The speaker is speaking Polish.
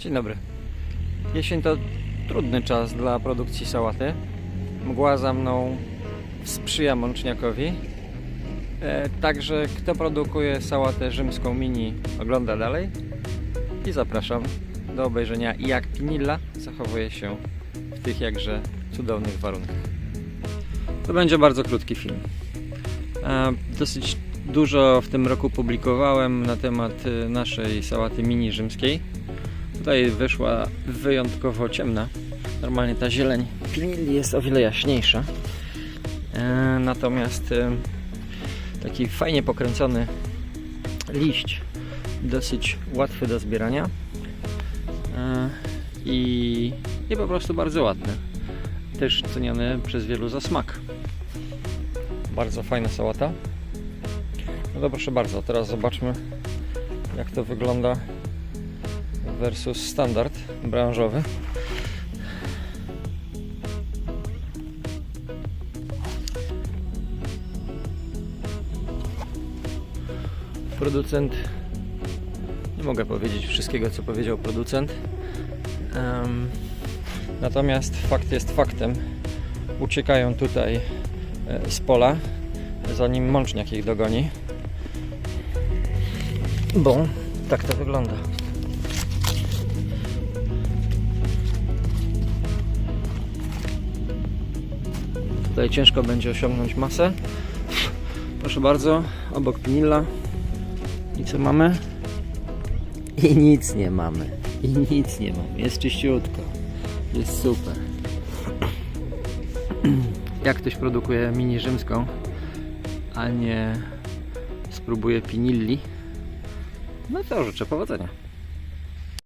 Dzień dobry. Jesień to trudny czas dla produkcji sałaty. Mgła za mną sprzyja mączniakowi. E, także kto produkuje sałatę rzymską mini ogląda dalej. I zapraszam do obejrzenia jak pinilla zachowuje się w tych jakże cudownych warunkach. To będzie bardzo krótki film. E, Dosyć dużo w tym roku publikowałem na temat e, naszej sałaty mini rzymskiej. Tutaj wyszła wyjątkowo ciemna. Normalnie ta zieleń pinilli jest o wiele jaśniejsza. E, Natomiast e, taki fajnie pokręcony liść, dosyć łatwy do zbierania E, i, i po prostu bardzo ładny. Też ceniony przez wielu za smak. Bardzo fajna sałata. No to proszę bardzo, teraz zobaczmy jak to wygląda versus standard branżowy. Producent nie mogę powiedzieć wszystkiego co powiedział producent. Em, natomiast fakt jest faktem. Uciekają tutaj e, z pola, zanim mączniak ich dogoni. Bo tak to wygląda. Tutaj ciężko będzie osiągnąć masę. Proszę bardzo, obok pinilla. I co mamy? I nic nie mamy. I nic nie mamy. Jest czyściutko. Jest super. Jak ktoś produkuje mini rzymską, a nie spróbuje pinilli, no to życzę powodzenia.